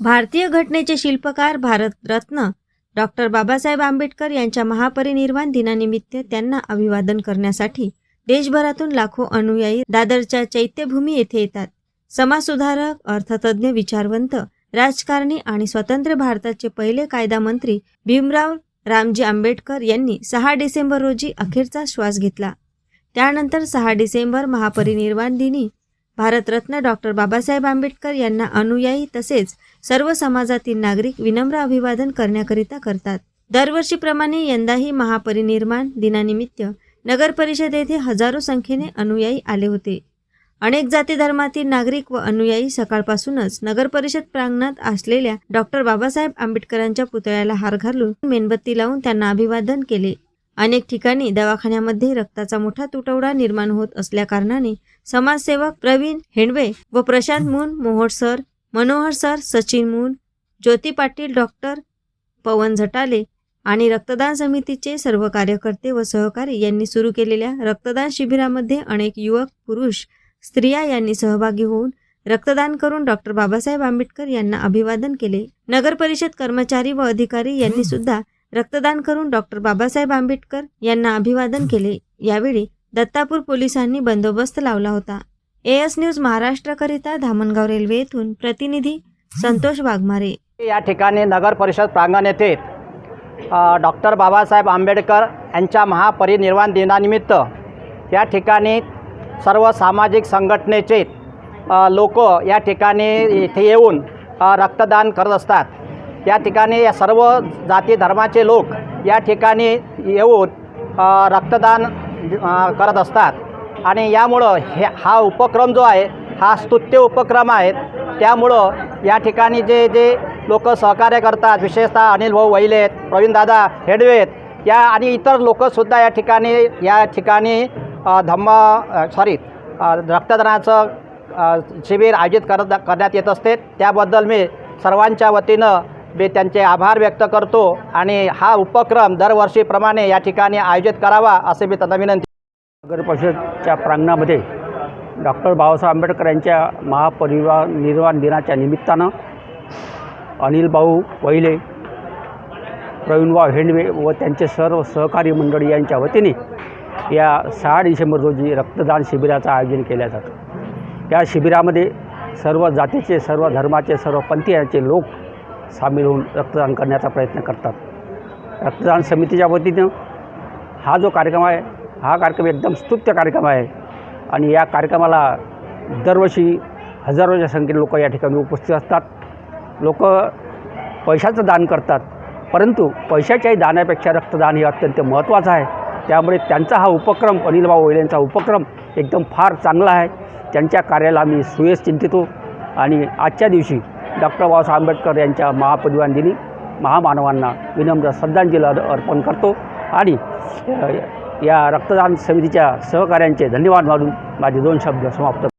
भारतीय घटनेचे शिल्पकार भारतरत्न डॉक्टर बाबासाहेब आंबेडकर यांच्या महापरिनिर्वाण दिनानिमित्त त्यांना अभिवादन करण्यासाठी देशभरातून लाखो अनुयायी दादरच्या चैत्यभूमी येथे येतात. समाजसुधारक अर्थतज्ज्ञ विचारवंत राजकारणी आणि स्वतंत्र भारताचे पहिले कायदा मंत्री भीमराव रामजी आंबेडकर यांनी सहा डिसेंबर रोजी अखेरचा श्वास घेतला. त्यानंतर सहा डिसेंबर महापरिनिर्वाण दिनी भारतरत्न डॉक्टर बाबासाहेब आंबेडकर यांना अनुयायी तसेच सर्व समाजातील नागरिक विनम्र अभिवादन करण्याकरिता करतात. दरवर्षीप्रमाणे यंदाही महापरिनिर्माण दिनानिमित्त नगर परिषद येथे हजारो संख्येने अनुयायी आले होते. अनेक जाती धर्मातील नागरिक व अनुयायी सकाळपासूनच नगर परिषद प्रांगणात असलेल्या डॉक्टर बाबासाहेब आंबेडकरांच्या पुतळ्याला हार घालून मेणबत्ती लावून त्यांना अभिवादन केले. अनेक ठिकाणी दवाखान्यामध्ये रक्ताचा मोठा तुटवडा निर्माण होत असल्याकारणाने समाजसेवक प्रवीण हेंडवे व Prashant Moon Mohol sir Manohar sir Sachin Moon Jyoti Patil doctor Pawan Zatale आणि रक्तदान समितीचे सर्व कार्यकर्ते व सहकारी यांनी सुरू केलेल्या रक्तदान शिबिरामध्ये अनेक युवक पुरुष स्त्रिया यांनी सहभागी होऊन रक्तदान करून डॉक्टर बाबासाहेब आंबेडकर यांना अभिवादन केले. नगर परिषद कर्मचारी व अधिकारी यांनी सुद्धा रक्तदान करून डॉक्टर बाबासाहेब आंबेडकर यांना अभिवादन केले. यावेळी दत्तापूर पोलिसांनी बंदोबस्त लावला होता. एएस न्यूज महाराष्ट्रकरिता धामणगाव रेल्वे येथून प्रतिनिधी संतोष वाघमारे. या ठिकाणी नगर परिषद प्रांगण येथे डॉक्टर बाबासाहेब आंबेडकर यांच्या महापरिनिर्वाण दिनानिमित्त या ठिकाणी सर्व सामाजिक संघटनेचे लोक या ठिकाणी इथे येऊन रक्तदान करत असतात. या ठिकाणी या सर्व जाती धर्माचे लोक या ठिकाणी येऊन रक्तदान करत असतात. आणि यामुळं हे हा उपक्रम जो आहे हा स्तुत्य उपक्रम आहे. त्यामुळं या ठिकाणी जे जे लोक सहकार्य करतात विशेषतः अनिल भाऊ वैले आहेत प्रवीणदादा हेडवे आहेत या आणि इतर लोकसुद्धा या ठिकाणी या ठिकाणी धम्म सॉरी रक्तदानाचं शिबिर आयोजित करत करण्यात येत असते. त्याबद्दल मी सर्वांच्या वतीनं मी त्यांचे आभार व्यक्त करतो आणि हा उपक्रम दरवर्षीप्रमाणे या ठिकाणी आयोजित करावा असे मी त्यांना विनंती नगर परिषदच्या प्रांगणामध्ये डॉक्टर बाबासाहेब आंबेडकर यांच्या महापरिवार निर्वाण दिनाच्या निमित्तानं अनिल भाऊ वहिले प्रवीणभाऊ हेंडवे व त्यांचे सर्व सहकारी मंडळी यांच्या वतीने या सहा डिसेंबर रोजी रक्तदान शिबिराचं आयोजन केलं जातं. या शिबिरामध्ये सर्व जातीचे सर्व धर्माचे सर्व पंथीयांचे लोक सामील होऊन रक्तदान करण्याचा प्रयत्न करतात. रक्तदान समितीच्या वतीनं हा जो कार्यक्रम आहे हा कार्यक्रम एकदम स्तुत्य कार्यक्रम आहे आणि या कार्यक्रमाला दरवर्षी हजारोच्या संख्येने लोक या ठिकाणी उपस्थित असतात. लोक पैशाचं दान करतात परंतु पैशाच्याही दानापेक्षा रक्तदान हे अत्यंत महत्त्वाचं आहे. त्यामुळे त्यांचा हा उपक्रम अनिलभाऊ वैलेंचा उपक्रम एकदम फार चांगला आहे. त्यांच्या कार्याला मी सुयस चिंतितो आणि आजच्या दिवशी डॉक्टर बाबासाहेब आंबेडकर यांच्या महापरिवानदिनी महामानवांना विनम्र श्रद्धांजली अर्पण करतो आणि या रक्तदान समितीच्या सहकाऱ्यांचे धन्यवाद मानून माझे दोन शब्द समाप्त